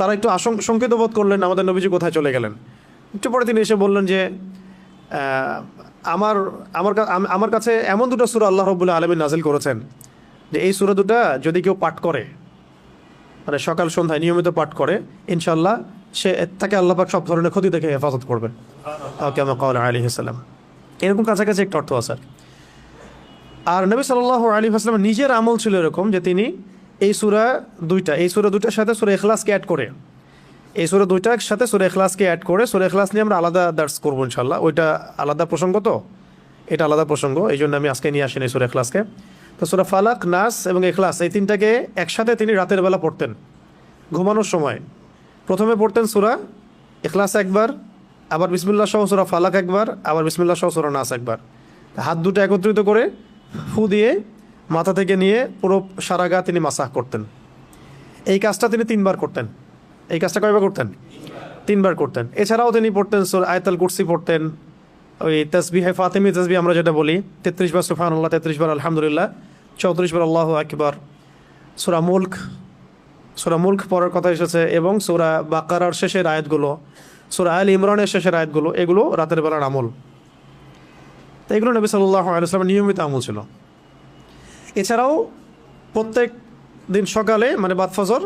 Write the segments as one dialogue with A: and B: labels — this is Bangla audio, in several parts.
A: তারা একটু আশঙ্ক শঙ্কিত বোধ করলেন আমাদের নবীজি কোথায় চলে গেলেন। একটু পরে তিনি এসে বললেন যে আমার আমার আমার কাছে এমন দুটো সুরা আল্লাহ রবুল্লাহ আলমী নাজিল করেছেন যে এই সুরা দুটা যদি কেউ পাঠ করে মানে সকাল, সন্ধ্যায় নিয়মিত পাঠ করে ইনশাল্লাহ সে তাকে আল্লাহ পাক সব ধরনের ক্ষতি থেকে হেফাজত করবেন। আমার কল আলী হাসালাম এরকম কাছাকাছি একটা অর্থ আছে আর নবী সাল্লাহ আলী হাসলাম নিজের আমল ছিল এরকম যে তিনি এই সুরা দুইটা, এই সুরা দুইটার সাথে সুরা এখলাসকে অ্যাড করে। এই সুরা দুইটার সাথে সুরা এখলাসকে অ্যাড করে, সুরা এখলাস নিয়ে আমরা আলাদা দার্স করব ইনশাল্লাহ ওইটা আলাদা প্রসঙ্গ তো? এটা আলাদা প্রসঙ্গ, এই জন্য আমি আজকে নিয়ে আসিনি সুরা এখলাসকে তো সুরা ফালাক, নাস এবং এখলাস এই তিনটাকে একসাথে তিনি রাতের বেলা পড়তেন, ঘুমানোর সময়। প্রথমে পড়তেন সুরা এখলাস একবার, আবার বিসমিল্লা সহ সুরা ফালাক একবার, আবার বিসমিল্লা সহ সুরা নাস একবার। হাত দুটো একত্রিত করে ফু দিয়ে মাথা থেকে নিয়ে পুরো সারা গা তিনি মাসাহ করতেন। এই কাজটা তিনি তিনবার করতেন। এই কাজটা কয়বার করতেন? তিনবার করতেন। এছাড়াও তিনি পড়তেন সুর আয়তাল কুরসি পড়তেন। ওই তসবিহে ফাতেমি তসবি আমরা যেটা বলি, তেত্রিশ বার সুফান আল্লাহ তেত্রিশ বার আলহামদুলিল্লাহ, চৌত্রিশ বার আল্লাহ আকবার। সুরা মুল্ক সুরা মুল্ক পড়ার কথা এসেছে এবং সুরা বাকারার শেষের আয়াতগুলো, সুরা আল ইমরানের শেষের আয়াতগুলো, এগুলো রাতের বেলার আমল। তো এগুলো নবী সাল্লাহ আলাইসলামের নিয়মিত আমল ছিল। এছাড়াও প্রত্যেক দিন সকালে মানে বাদ ফজর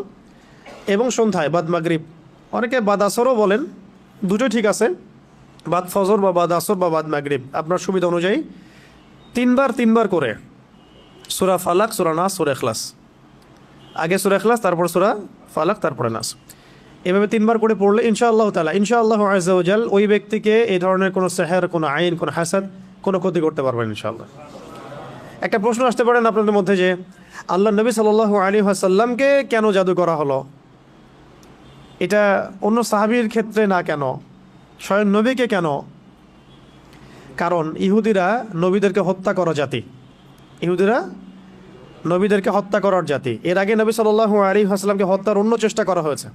A: এবং সন্ধ্যায়, বাদ মাগরিব, অনেকে বাদ আসরও বলেন দুটোই ঠিক আছে, বাদ ফজর বা বাদ আসর বা বাদ মাগরিব, আপনার সুবিধা অনুযায়ী তিনবার তিনবার করে, সুরা ফালাক, সুরা নাস, সুরা এখলাস আগে সুরা এখলাস তারপর সুরা ফালাক, তারপরে নাস। এভাবে তিনবার করে পড়লে ইনশাআল্লাহ তালা ইনশাআল্লাহ আজাল ওই ব্যক্তিকে এই ধরনের কোনো সেহের, কোনো আইন, কোনো হাসাদ, কোনো ক্ষতি করতে পারবেন ইনশাআল্লাহ। একটা প্রশ্ন আসতে পারেন আপনাদের মধ্যে যে, আল্লাহ নবী সাল আলী আসাল্লামকে কেন জাদু করা হলো? এটা অন্য সাহাবির ক্ষেত্রে না কেন? স্বয়ং নবীকে কেন? কারণ ইহুদিরা নবীদেরকে হত্যা করা জাতি। ইহুদিরা নবীদেরকে হত্যা করার জাতি। এর আগে নবী সাল্লাল্লাহু আলী আসলামকে হত্যার অন্য চেষ্টা করা হয়েছে।